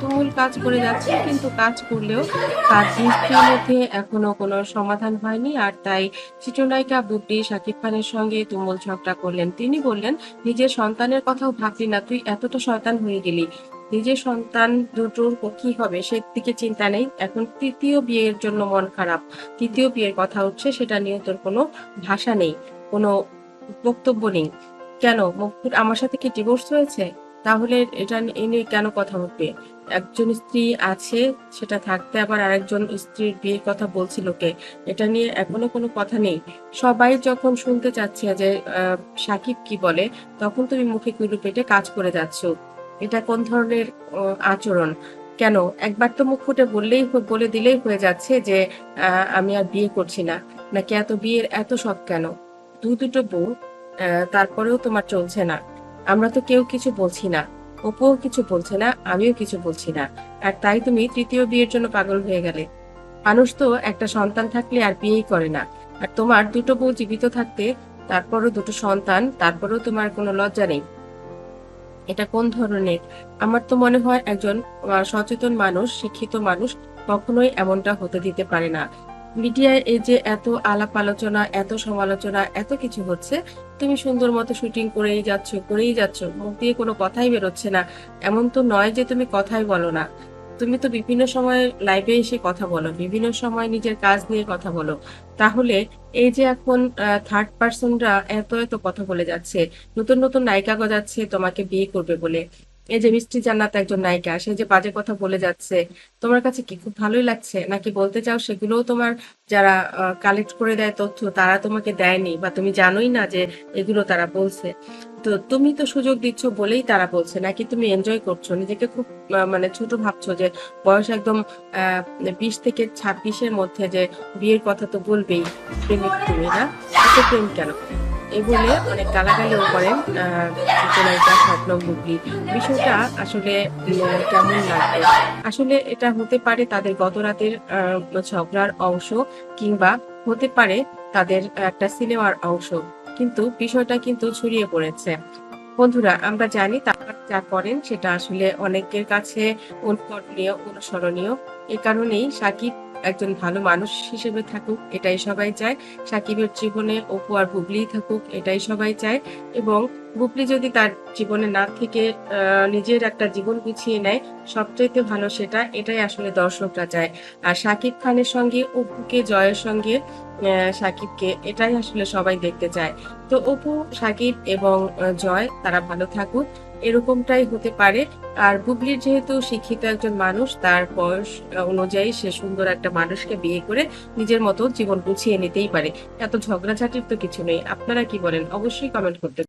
তুমুল কাজ করে যাচ্ছে কিন্তু কাজ করলেও দৃষ্টির মধ্যে এখনও কোনো সমাধান হয়নি। আর তাই চিত্রনায়িকা বুবলি শাকিব খানের সঙ্গে তুমুল ঝগড়া করলেন। তিনি বললেন, নিজের সন্তানের কথাও ভাবলি না, তুই এতটা শয়তান হয়ে গেলি নিজের সন্তান দুটোর কি হবে সে দিকে চিন্তা নেই এখন তৃতীয় বিয়ের জন্য মন খারাপ তৃতীয় বিয়ের কথা উঠছে সেটা নিয়ে তোর কোনো ভাষা নেই, কোনো বক্তব্য নেই। কেন? মুকুট আমার সাথে কি ডিভোর্স হয়েছে? তাহলে এটা নি- এ কেন কথা উঠবে একজন স্ত্রী আছে, সেটা থাকতে আবার আরেকজন স্ত্রীর বিয়ের কথা বলছিল কে? এটা নিয়ে এখনও কোনো কথা নেই। সবাই যখন শুনতে চাচ্ছে যে সাকিব কি বলে, তখন তুমি মুখে কুলু পেটে কাজ করে যাচ্ছ। এটা কোন ধরনের আচরণ? কেন? একবার তো মুখ ফুটে বললেই বলে দিলেই হয়ে যাচ্ছে যে আমি আর বিয়ে করছি না। নাকি এত বিয়ের এত শখ কেন? দু দুটো বউ তারপরেও তোমার চলছে না। আমরা তো কেউ কিছু বলছি না। অপুও কিছু বলছে না, আমিও কিছু বলছি না। আর তাই তুমি তৃতীয় বিয়ের জন্য পাগল হয়ে গেলে। মানুষ তো একটা সন্তান থাকলে আর বিয়েই করে না। আর তোমার দুটো বউ জীবিত থাকতে, তারপরও দুটো সন্তান, তারপরেও তোমার কোনো লজ্জা নেই। এটা কোন ধরনের? আমার তো মনে হয় একজন সচেতন মানুষ, শিক্ষিত মানুষ কখনোই এমনটা হতে দিতে পারে না। মিডিয়ায় এই যে এত আলাপ আলোচনা, এত সমালোচনা, এত কিছু হচ্ছে, তুমি সুন্দর মতো শুটিং করেই যাচ্ছ করেই যাচ্ছ, মুখ দিয়ে কোনো কথাই বেরোচ্ছে না। এমন তো নয় যে তুমি কথাই বলো না। তুমি তো বিভিন্ন সময় লাইভে এসে কথা বলো, বিভিন্ন সময় নিজের কাজ নিয়ে কথা বলো। তাহলে এই যে এখন থার্ড পার্সনরা এত এত কথা বলে যাচ্ছে, নতুন নতুন নায়িকা গজাচ্ছে, তোমাকে বিয়ে করবে বলে। এই যে মিষ্টি জান্নাত একজন নায়িকা, সে যে বাজে কথা বলে যাচ্ছে, তোমার কাছে কি খুব ভালোই লাগছে? নাকি বলতে চাও সেগুলোও তোমার যারা কালেক্ট করে দেয় তথ্য, তারা তোমাকে দেয়নি? বা তুমি জানোই না যে এগুলো তারা বলছে? তো তুমি তো সুযোগ দিচ্ছ বলেই তারা বলছে, নাকি তুমি এনজয় করছ? নিজেকে খুব মানে ছোট ভাবছ যে বয়স একদম বিশ থেকে ছাব্বিশের মধ্যে যে বিয়ের কথা তো বলবেই, প্রেমিক তুমি না? প্রেম কেন? এই বলে অনেক গালাগালিও করেন চিত্রনায়িকা স্বপ্নম বুবলি বিষয়টা আসলে কেমন লাগবে? আসলে এটা হতে পারে তাদের গত রাতের ঝগড়ার অংশ কিংবা হতে পারে তাদের একটা সিনেমার অংশ। কিন্তু বিষয়টা কিন্তু ছড়িয়ে পড়েছে। বন্ধুরা, আমরা জানি তারা যা করেন সেটা আসলে অনেকের কাছে অনুকরণীয়, অনুসরণীয়। এ কারণেই সাকিব একজন ভালো মানুষ হিসেবে থাকুক, এটাই সবাই চায়। সাকিবের জীবনে অপু আর হুগলি থাকুক, এটাই সবাই চায়। এবং বুবলি যদি তার জীবনে না থেকে নিজের একটা জীবন গুছিয়ে নেয়, সবচাইতে ভালো সেটা, এটাই আসলে দর্শকরা চায়। আর সাকিব খানের সঙ্গে, অপুকে, জয়ের সঙ্গে সাকিবকে এটাই আসলে সবাই দেখতে চায়। তো অপু সাকিব এবং জয়, তারা ভালো থাকুক, এরকমটাই হতে পারে। আর বুবলির যেহেতু শিক্ষিত একজন মানুষ, তার বয়স অনুযায়ী সে সুন্দর একটা মানুষকে বিয়ে করে নিজের মতো জীবন গুছিয়ে নিতেই পারে। এত ঝগড়াঝাটির তো কিছু নেই। আপনারা কি বলেন? অবশ্যই কমেন্ট করতে